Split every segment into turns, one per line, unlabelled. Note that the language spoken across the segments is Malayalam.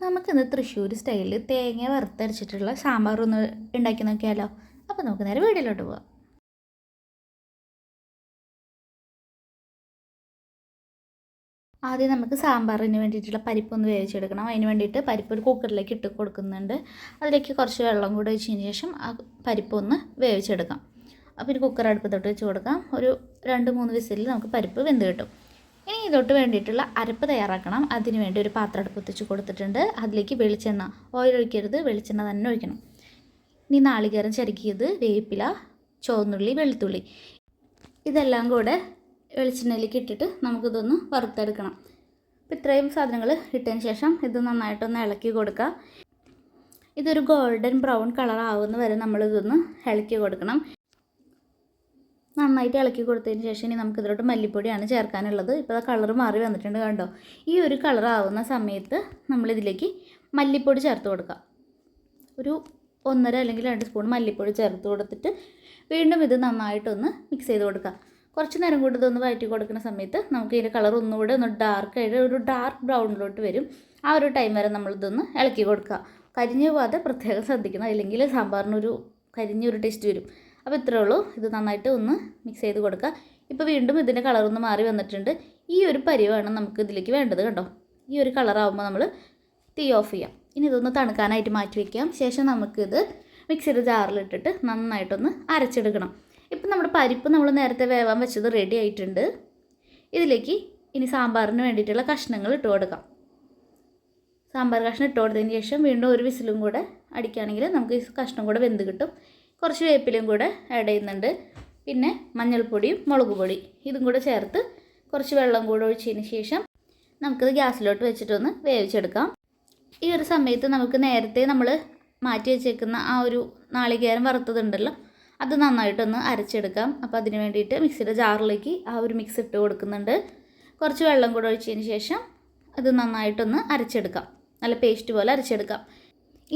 നമുക്കിന്ന് തൃശ്ശൂർ സ്റ്റൈലിൽ തേങ്ങ വറുത്തരച്ചിട്ടുള്ള സാമ്പാർ ഒന്ന് ഉണ്ടാക്കി നോക്കിയാലോ അപ്പോൾ നമുക്ക് നേരെ വീട്ടിലോട്ട് പോവാം. ആദ്യം നമുക്ക് സാമ്പാറിന് വേണ്ടിയിട്ടുള്ള പരിപ്പൊന്ന് വേവിച്ചെടുക്കണം. അതിന് വേണ്ടിയിട്ട് പരിപ്പ് ഒരു കുക്കറിലേക്ക് ഇട്ട് കൊടുക്കുന്നുണ്ട്. അതിലേക്ക് കുറച്ച് വെള്ളം കൂടെ വെച്ചതിന് ശേഷം ആ പരിപ്പൊന്ന് വേവിച്ചെടുക്കാം. അപ്പോൾ ഒരു കുക്കർ അടുപ്പത്തോട്ട് വെച്ച് കൊടുക്കാം. ഒരു രണ്ട് മൂന്ന് വിസിലിൽ നമുക്ക് പരിപ്പ് വെന്ത് കിട്ടും. ഇതൊട്ട് വേണ്ടിയിട്ടുള്ള അരപ്പ് തയ്യാറാക്കണം. അതിന് വേണ്ടി ഒരു പാത്രം അടുപ്പൊത്തിച്ച് കൊടുത്തിട്ടുണ്ട്. അതിലേക്ക് വെളിച്ചെണ്ണ ഓയിൽ ഒഴിക്കരുത്. വെളിച്ചെണ്ണ തന്നെ ഒഴിക്കണം. ഇനി നാളികേരം ചരുക്കിയത് വേപ്പില ചുവന്നുള്ളി വെളുത്തുള്ളി. ഇതെല്ലാം കൂടെ വെളിച്ചെണ്ണയിലേക്ക് ഇട്ടിട്ട് നമുക്കിതൊന്ന് വറുത്തെടുക്കണം. അപ്പോൾ ഇത്രയും സാധനങ്ങൾ ഇട്ടതിന് ശേഷം ഇത് നന്നായിട്ടൊന്ന് ഇളക്കി കൊടുക്കുക. ഇതൊരു ഗോൾഡൻ ബ്രൗൺ കളർ ആവുന്ന വരെ നമ്മളിതൊന്ന് ഇളക്കി കൊടുക്കണം. നന്നായിട്ട് ഇളക്കി കൊടുത്തതിന് ശേഷം ഇനി നമുക്ക് ഇതിലോട്ട് മല്ലിപ്പൊടിയാണ് ചേർക്കാനുള്ളത്. ഇപ്പോൾ ആ കളർ മാറി വന്നിട്ടുണ്ട് കണ്ടോ? ഈ ഒരു കളർ ആവുന്ന സമയത്ത് നമ്മളിതിലേക്ക് മല്ലിപ്പൊടി ചേർത്ത് കൊടുക്കുക. ഒരു ഒന്നര അല്ലെങ്കിൽ രണ്ട് സ്പൂൺ മല്ലിപ്പൊടി ചേർത്ത് കൊടുത്തിട്ട് വീണ്ടും ഇത് നന്നായിട്ടൊന്ന് മിക്സ് ചെയ്ത് കൊടുക്കുക. കുറച്ച് നേരം കൂടി ഇതൊന്ന് വഴറ്റി കൊടുക്കുന്ന സമയത്ത് നമുക്ക് ഇതിന്റെ കളർ ഒന്നുകൂടെ ഒന്ന് ഡാർക്ക് ആയിട്ട് ഒരു ഡാർക്ക് ബ്രൗണിലോട്ട് വരും. ആ ഒരു ടൈം വരെ നമ്മളിതൊന്ന് ഇളക്കി കൊടുക്കുക. കരിഞ്ഞു പോകാതെ പ്രത്യേകം ശ്രദ്ധിക്കണം. അല്ലെങ്കിൽ സാമ്പാറിനൊരു കരിഞ്ഞൊരു ടേസ്റ്റ് വരും. അപ്പോൾ ഇത്രയേ ഉള്ളൂ. ഇത് നന്നായിട്ട് ഒന്ന് മിക്സ് ചെയ്ത് കൊടുക്കുക. ഇപ്പോൾ വീണ്ടും ഇതിന്റെ കളറൊന്ന് മാറി വന്നിട്ടുണ്ട്. ഈ ഒരു പരിവാണ് നമുക്ക് ഇതിലേക്ക് വേണ്ടത് കണ്ടോ? ഈ ഒരു കളറാകുമ്പോൾ നമ്മൾ തീ ഓഫ് ചെയ്യാം. ഇനി ഇതൊന്ന് തണുക്കാനായിട്ട് മാറ്റി വയ്ക്കാം. ശേഷം നമുക്കിത് മിക്സിയുടെ ജാറിലിട്ടിട്ട് നന്നായിട്ടൊന്ന് അരച്ചെടുക്കണം. ഇപ്പം നമ്മുടെ പരിപ്പ് നമ്മൾ നേരത്തെ വേവാൻ വെച്ചത് റെഡി ആയിട്ടുണ്ട്. ഇതിലേക്ക് ഇനി സാമ്പാറിന് വേണ്ടിയിട്ടുള്ള കഷ്ണങ്ങൾ ഇട്ട് കൊടുക്കാം. സാമ്പാർ കഷ്ണം ഇട്ട് കൊടുത്തതിന് ശേഷം വീണ്ടും ഒരു വിസിലും കൂടെ അടിക്കുകയാണെങ്കിൽ നമുക്ക് ഈ കഷ്ണം കൂടെ വെന്ത് കിട്ടും. കുറച്ച് വേപ്പിലയും കൂടെ ആഡ് ചെയ്യുന്നുണ്ട്. പിന്നെ മഞ്ഞൾപ്പൊടിയും മുളക് പൊടി ഇതും കൂടെ ചേർത്ത് കുറച്ച് വെള്ളം കൂടെ ഒഴിച്ചതിന് ശേഷം നമുക്കിത് ഗ്യാസിലോട്ട് വെച്ചിട്ടൊന്ന് വേവിച്ചെടുക്കാം. ഈ ഒരു സമയത്ത് നമുക്ക് നേരത്തെ നമ്മൾ മാറ്റി വെച്ചേക്കുന്ന ആ ഒരു നാളികേരം വറുത്തതുണ്ടല്ലോ അത് നന്നായിട്ടൊന്ന് അരച്ചെടുക്കാം. അപ്പോൾ അതിന് വേണ്ടിയിട്ട് മിക്സിയുടെ ജാറിലേക്ക് ആ ഒരു മിക്സ് ഇട്ട് കൊടുക്കുന്നുണ്ട്. കുറച്ച് വെള്ളം കൂടെ ഒഴിച്ചതിന് ശേഷം അത് നന്നായിട്ടൊന്ന് അരച്ചെടുക്കാം. നല്ല പേസ്റ്റ് പോലെ അരച്ചെടുക്കാം.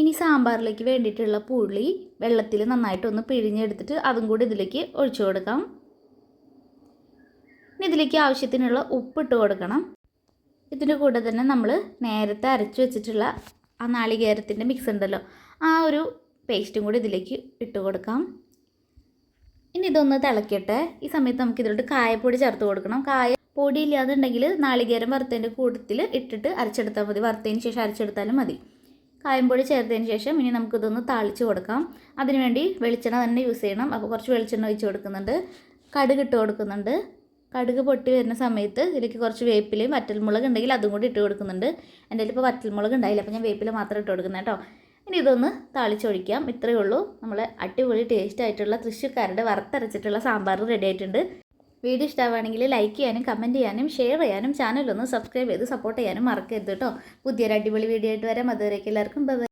ഇനി സാമ്പാറിലേക്ക് വേണ്ടിയിട്ടുള്ള പുളി വെള്ളത്തിൽ നന്നായിട്ടൊന്ന് പിഴിഞ്ഞെടുത്തിട്ട് അതും കൂടി ഇതിലേക്ക് ഒഴിച്ചു കൊടുക്കാം. ഇനി ഇതിലേക്ക് ആവശ്യത്തിനുള്ള ഉപ്പിട്ട് കൊടുക്കണം. ഇതിന്റെ കൂടെ തന്നെ നമ്മൾ നേരത്തെ അരച്ചു വെച്ചിട്ടുള്ള ആ നാളികേരത്തിന്റെ മിക്സ് ഉണ്ടല്ലോ ആ ഒരു പേസ്റ്റും കൂടി ഇതിലേക്ക് ഇട്ട് കൊടുക്കാം. ഇനി ഇതൊന്ന് തിളക്കട്ടെ. ഈ സമയത്ത് നമുക്ക് ഇതിലോട്ട് കായപ്പൊടി ചേർത്ത് കൊടുക്കണം. കായ പൊടി ഇല്ലാതുണ്ടെങ്കിൽ നാളികേരം വറുത്തതിന്റെ കൂട്ടത്തിൽ ഇട്ടിട്ട് അരച്ചെടുത്താൽ മതി. വറുത്തതിന് ശേഷം അരച്ചെടുത്താലും മതി. കായംപൊടി ചേർത്തതിന് ശേഷം ഇനി നമുക്കിതൊന്ന് താളിച്ച് കൊടുക്കാം. അതിനുവേണ്ടി വെളിച്ചെണ്ണ തന്നെ യൂസ് ചെയ്യണം. അപ്പോൾ കുറച്ച് വെളിച്ചെണ്ണ ഒഴിച്ച് കൊടുക്കുന്നുണ്ട്. കടുക് ഇട്ട് കൊടുക്കുന്നുണ്ട്. കടുക് പൊട്ടി വരുന്ന സമയത്ത് ഇതിലേക്ക് കുറച്ച് വേപ്പിലയും വറ്റൽമുളക് ഉണ്ടെങ്കിൽ അതും കൂടി ഇട്ട് കൊടുക്കുന്നുണ്ട്. എന്റെ ഇപ്പോൾ വറ്റൽമുളക് ഉണ്ടായില്ല. അപ്പോൾ ഞാൻ വേപ്പില മാത്രം ഇട്ട് കൊടുക്കുന്നത് കേട്ടോ. ഇനി ഇതൊന്ന് താളിച്ചൊഴിക്കാം ഇത്രയേ ഉള്ളൂ. നമ്മൾ അടിപൊളി ടേസ്റ്റ് ആയിട്ടുള്ള തൃശ്ശൂർക്കാരുടെ വറുത്തരച്ചിട്ടുള്ള സാമ്പാർ റെഡി ആയിട്ടുണ്ട്. വീഡിയോ ഇഷ്ടമാണെങ്കിൽ ലൈക്ക് ചെയ്യാനും കമന്റ് ചെയ്യാനും ഷെയർ ചെയ്യാനും ചാനലൊന്ന് സബ്സ്ക്രൈബ് ചെയ്ത് സപ്പോർട്ട് ചെയ്യാനും മറക്കരുത് കേട്ടോ പുതിയൊരു അടിപൊളി വീഡിയോ ആയിട്ട് വരാം. അതുവരേക്കും എല്ലാവർക്കും